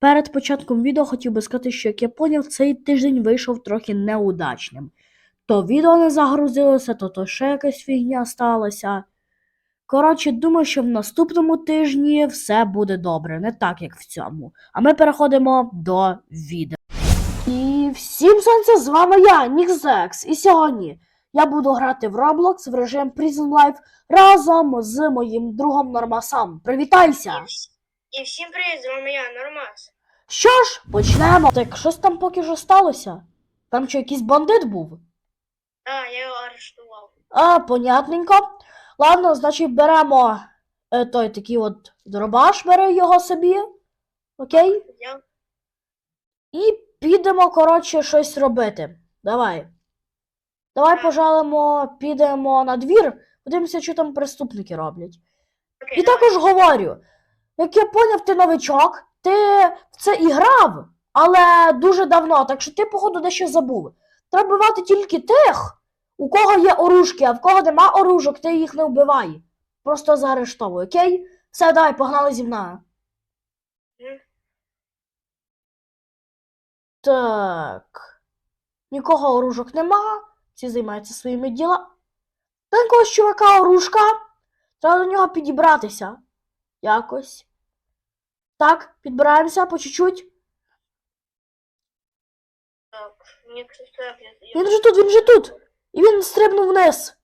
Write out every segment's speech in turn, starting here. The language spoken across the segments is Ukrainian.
Перед початком відео хотів би сказати, що як я поняв, цей тиждень вийшов трохи неудачним. То відео не загрузилося, то, то ще якась фігня сталася. Коротше, думаю, що в наступному тижні все буде добре, не так, як в цьому. А ми переходимо до відео. І всім сонця, з вами я, Нікзекс. І сьогодні я буду грати в Roblox в режим Prison Life разом з моїм другом Нормасом. Привітайся! І, всім привіт, з вами я, Нормас. Що ж, почнемо. Так, щось там поки що сталося? Там що, якийсь бандит був? Так, я його арештував. А, понятненько. Ладно, значить, беремо е, той такий от дробаш, бери його собі. Окей? Я... І підемо, коротше, щось робити. Давай. Давай пожалимо, підемо на двір, подивимося, що там преступники роблять. Окей, І давай. також говорю, як я поняв, ти новичок, ти в це і грав, але дуже давно, так що ти, походу, дещо забув. Треба вбивати тільки тих, у кого є оружки, а в кого нема оружок, ти їх не вбивай. Просто заарештовуй, окей? Все, давай, погнали зі мною. Так. Нікого оружок нема. Всі займаються своїми ділами. Та якогось чувака оружка. Треба до нього підібратися. Якось. Так, підбираємося по чуть-чуть. Так, мені я... Він вже тут, він вже тут. І він стрибнув вниз.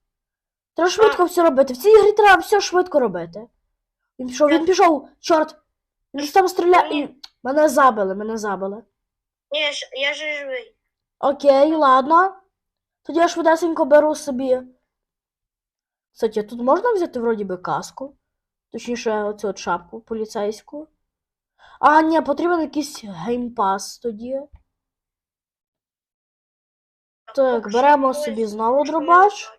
Треба швидко все робити. В цій грі треба все швидко робити. Він пішов, він пішов, чорт. Він там стріляє. Мене забили, мене забили. Ні, я, ж- же живий. Окей, ладно. Тоді я швидесенько беру собі. Кстати, тут можна взяти вроді би каску. Точніше, оцю от шапку поліцейську. А, ні, потрібен якийсь геймпас тоді. Так, беремо собі знову дробаш.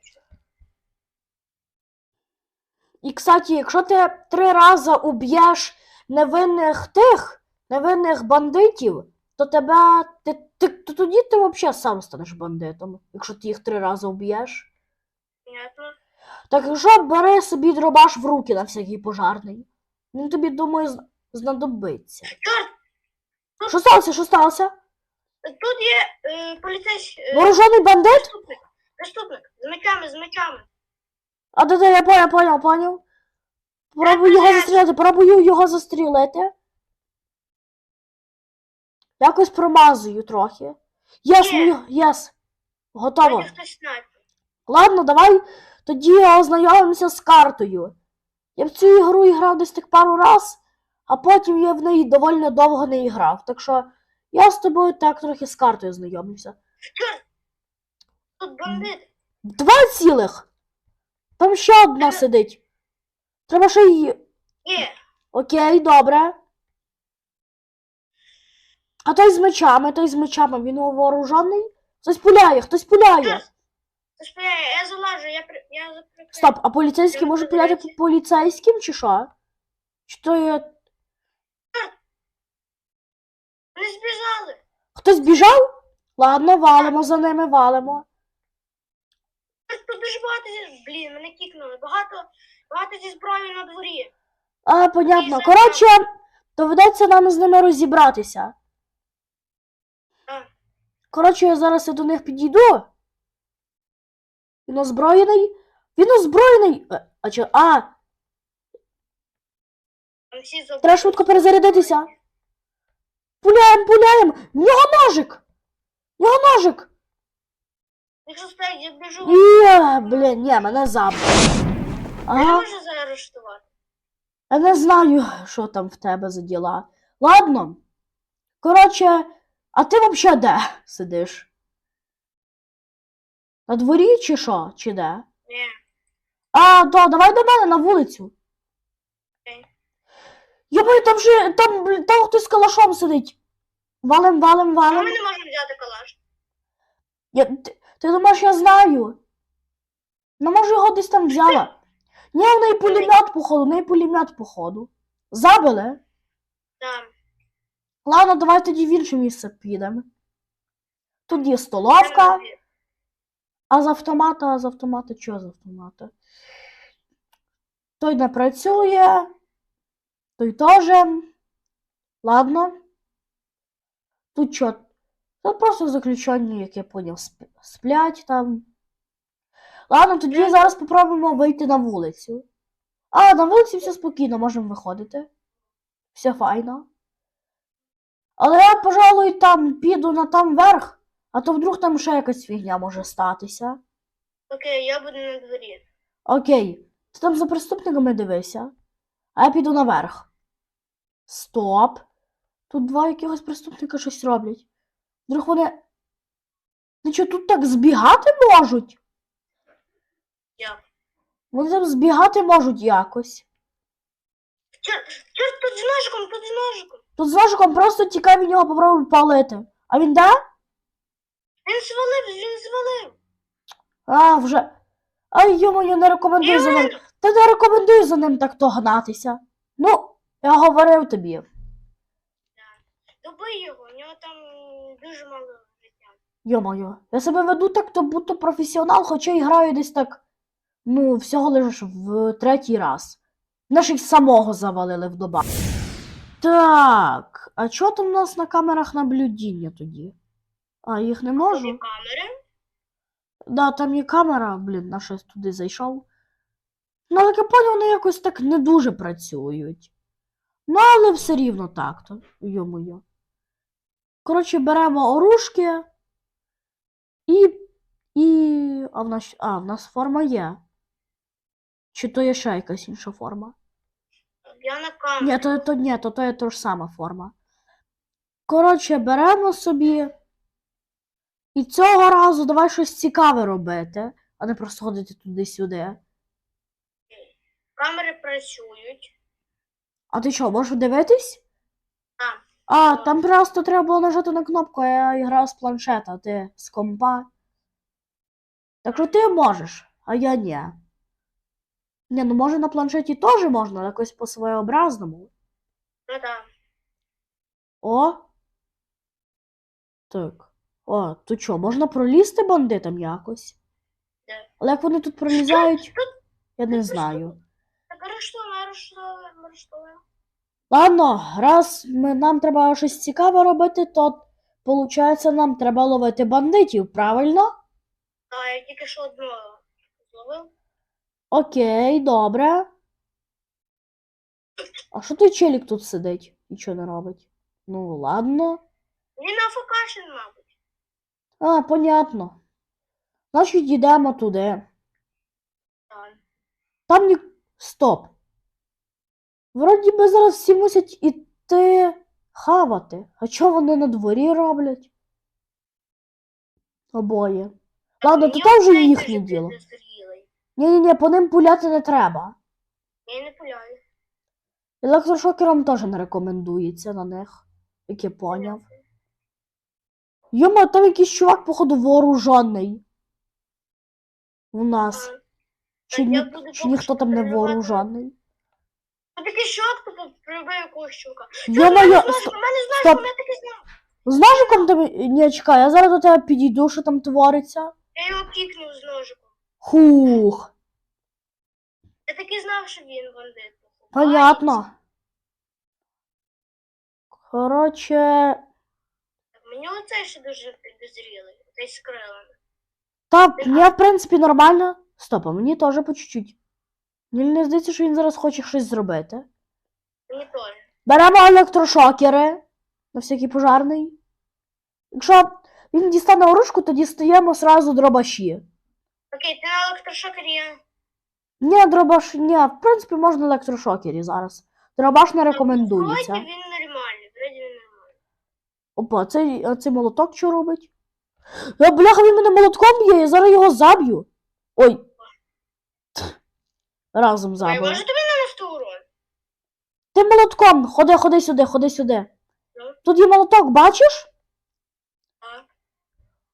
І, кстати, якщо ти три рази уб'єш невинних тих, невинних бандитів, то тебе. Ти, ти, то тоді ти взагалі сам станеш бандитом, якщо ти їх три рази уб'єш. Так якщо бери собі дробаш в руки на всякий пожарний. Він тобі, думаю, знадобиться. Чорт, Що сталося? Що сталося? тут є е, поліцейський... Е, Вооружений бандит? преступник. Преступник. З мечами, з мечами. А де де я поняв, поняв, поняв. Пробую його застрілити, пробую його застрілити. Якось промазую трохи. Єс, Є. мені, єс. Готово. Вроді хтось снайпер. Ладно, давай тоді ознайомимося з картою. Я в цю ігру грав десь так пару раз, а потім я в неї доволі довго не грав. Так що я з тобою так трохи з картою! Тут бандит. Два цілих. Там ще одна сидить. Треба ще її. Є. Окей, добре. А той з мечами, той з мечами, він вооружений? Хтось пуляє, хтось пуляє. Ти ж я, залажу, я, при- я заприкрию. Стоп, а поліцейські можуть пуляти по поліцейським чи що? Чи то є... Вони збіжали. Хтось біжав? Ладно, валимо за ними, валимо. Дуже багато зі... Блін, мене кікнули. Багато, багато зі зброєю на дворі. А, понятно. Коротше, доведеться нам з ними розібратися. Коротше, я зараз я до них підійду. Він озброєний? Він озброєний. Е, А чи. А, треба швидко перезарядитися. Пуляєм, пуляєм! В нього ножик! В нього ножик! Якщо справді я біжу, Є, блін, ні, мене забрали. я Ага. можу заарештувати. Я не знаю, що там в тебе за діла. Ладно. Коротше, а ти взагалі де сидиш? На дворі чи що? Чи де? Ні. А, то, давай до мене на вулицю. Окей. Я бою, там же, там, блін, там хтось з калашом сидить. Валим, валим, валим. ми не можемо взяти калаш. Я, ти, ти думаєш, я знаю? Ну, може, його десь там взяла. Ні, в неї пулемет, походу, в неї пулемет, походу. Забили? Там. Ладно, давай тоді в інше місце підемо. Тут є столовка, а з автомата, а з автомата, що з автомата? Той не працює, той теж. Ладно. Тут що? Тут просто заключені, як я поняв, сплять там. Ладно, тоді зараз попробуємо вийти на вулицю. А, на вулиці все спокійно, можемо виходити. Все файно. Але я, пожалуй, там піду на там верх, а то вдруг там ще якась фігня може статися. Окей, я буду на дворі. Окей, ти там за преступниками дивися, а я піду наверх. Стоп. Тут два якихось преступника щось роблять. Вдруг вони. Ти що, тут так збігати можуть? Як? Вони там збігати можуть якось. Чорт, тут з ножиком, тут з ножиком. Тут з ножиком просто тікай від нього, попробуй палити. А він де? Він звалив, він звалив. А, вже. Ай, йому, не рекомендую за ним. Та не рекомендую за ним так то гнатися. Ну, я говорив тобі. Його, у нього там дуже мало життя. Йо-моє, я себе веду так, то будто професіонал, хоча і граю десь так, ну, всього лиш в третій раз. Наших самого завалили в доба. Так, а що там у нас на камерах наблюдіння тоді? А, їх не Тобі можу. камери. Да, там є камера, блін, на щось туди зайшов. Ну, але я поняв, вони якось так не дуже працюють. Ну, але все рівно так-то, йо-моє. Коротше, беремо оружки і. і. А в нас. А, в нас форма є. Чи то є ще якась інша форма? Я на камері. Ні, то, то ні, то, то є та ж сама форма. Коротше, беремо собі. І цього разу давай щось цікаве робити, а не просто ходити туди-сюди. Камери працюють. А ти що, можеш дивитись? А, там просто треба було нажати на кнопку, я грав з планшета, а ти з компа. Так що ти можеш, а я ні. Ні, ну може на планшеті теж можна, якось по своєобразному. Ну так. О. Так. О, тут що, можна пролізти бандитам якось? Де? Але як вони тут пролізають, я не знаю. так арештуємо, арештуємо, арештуємо. Ладно, раз ми, нам треба щось цікаве робити, то виходить, нам треба ловити бандитів, правильно? А я тільки що одного зловив. Окей, добре. А що той челік тут сидить? Нічого не робить. Ну, ладно. Він на фокашин, мабуть. А, понятно. Значить, йдемо туди. Так. Там ні. Стоп. Вроді би зараз всі мусять іти хавати. А що вони на дворі роблять? Обоє. Ладно, то там вже їхнє діло. Ні-ні-ні, по ним пуляти не треба. Я не пуляю. Електрошокером теж не рекомендується на них, як я поняв. Йома, там якийсь чувак, походу, вооружений. У нас. Чи, ні, чи ніхто там не вооружений? Таки щотку прибив якогось чувака. Йо-моє, У мене стоп. знаєш, стоп. у мене таки знав. З ножиком тебе. Ні, чекай, я зараз до тебе підійду, що там твориться. Я його кікнув з ножиком. Хух. Я таки знав, що він бандит. Понятно. Коротше, Так, Мені оцей ще дуже підозрілий. З крилами. та мені, в принципі, нормально. Стоп, а мені теж по чуть-чуть. Мені не здається, що він зараз хоче щось зробити. Мені теж. Беремо електрошокери на всякий пожарний. Якщо він дістане оружку, то дістаємо сразу дробаші. Окей, ти на електрошокері. Ні, дробаш, ні, в принципі, можна електрошокері зараз. Дробаш не рекомендується. Вроді він нормальний, вроді він нормальний. Опа, цей, а цей молоток що робить? Е, бляха, він мене молотком б'є, я зараз його заб'ю. Ой. Разом Ой, забив. може тобі нанести урон? Ти молотком, ходи, ходи сюди, ходи сюди. Ну. Тут є молоток, бачиш?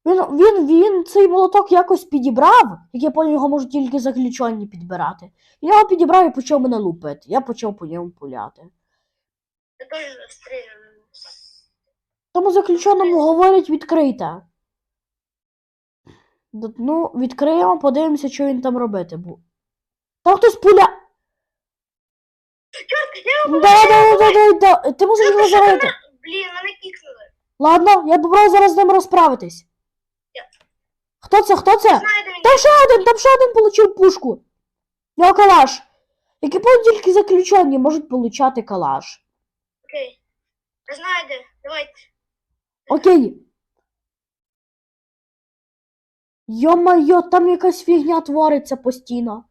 Він, він, він цей молоток якось підібрав, як я поняв, його можуть тільки заключені підбирати. Я його підібрав і почав мене лупити. Я почав по ньому пуляти. Я теж стріляю. Тому заключеному говорять відкрийте. Ну, відкриємо, подивимося, що він там робити буде. Там хтось пуля. Чорт, я його Да, да, да, да, да. Ти мусиш його зарити. Блін, мене кікнули. Ладно, я попробую зараз з ним розправитись. Я- Хто це? Хто це? Там ще один, там ще один получив пушку. Його калаш. Які будуть тільки заключені можуть получати калаш. Окей. Я знаю. Давайте. Окей. Йо-майо, там якась фігня твориться постійно.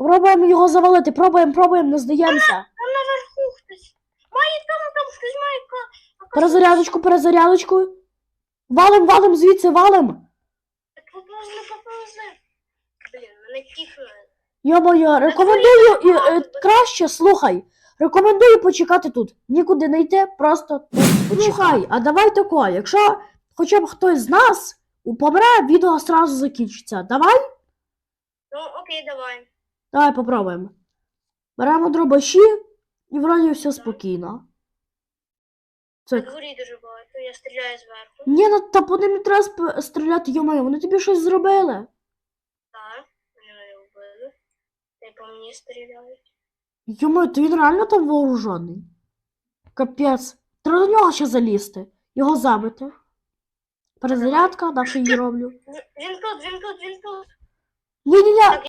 Пробуємо його завалити, пробуємо, пробуємо, не здаємося. Там наверху хтось. Має там, там хтось має ка. Перезарядочку, перезарядочку. Валим, валим звідси, валим. Поповзли, поповзли. Блін, мене кікнули. Йо-моє, рекомендую і, е, краще, слухай. Рекомендую почекати тут. Нікуди не йти, просто тут почекай. А давай тако, якщо хоча б хтось з нас помре, відео сразу закінчиться. Давай? Ну, окей, давай. Давай попробуємо. Беремо дробаші і вроді все спокійно. Це... дворі дуже багато, я стріляю зверху. Ні, ну та по ним не треба стріляти, йо-моє, вони тобі щось зробили. Так, вони мене вбили. Та й по мені стріляють. Йо-моє, то він реально там вооружений. Капець. Треба до нього ще залізти. Його забити. Перезарядка, що її роблю. Він тут, він тут, він тут. Ні-ні-ні,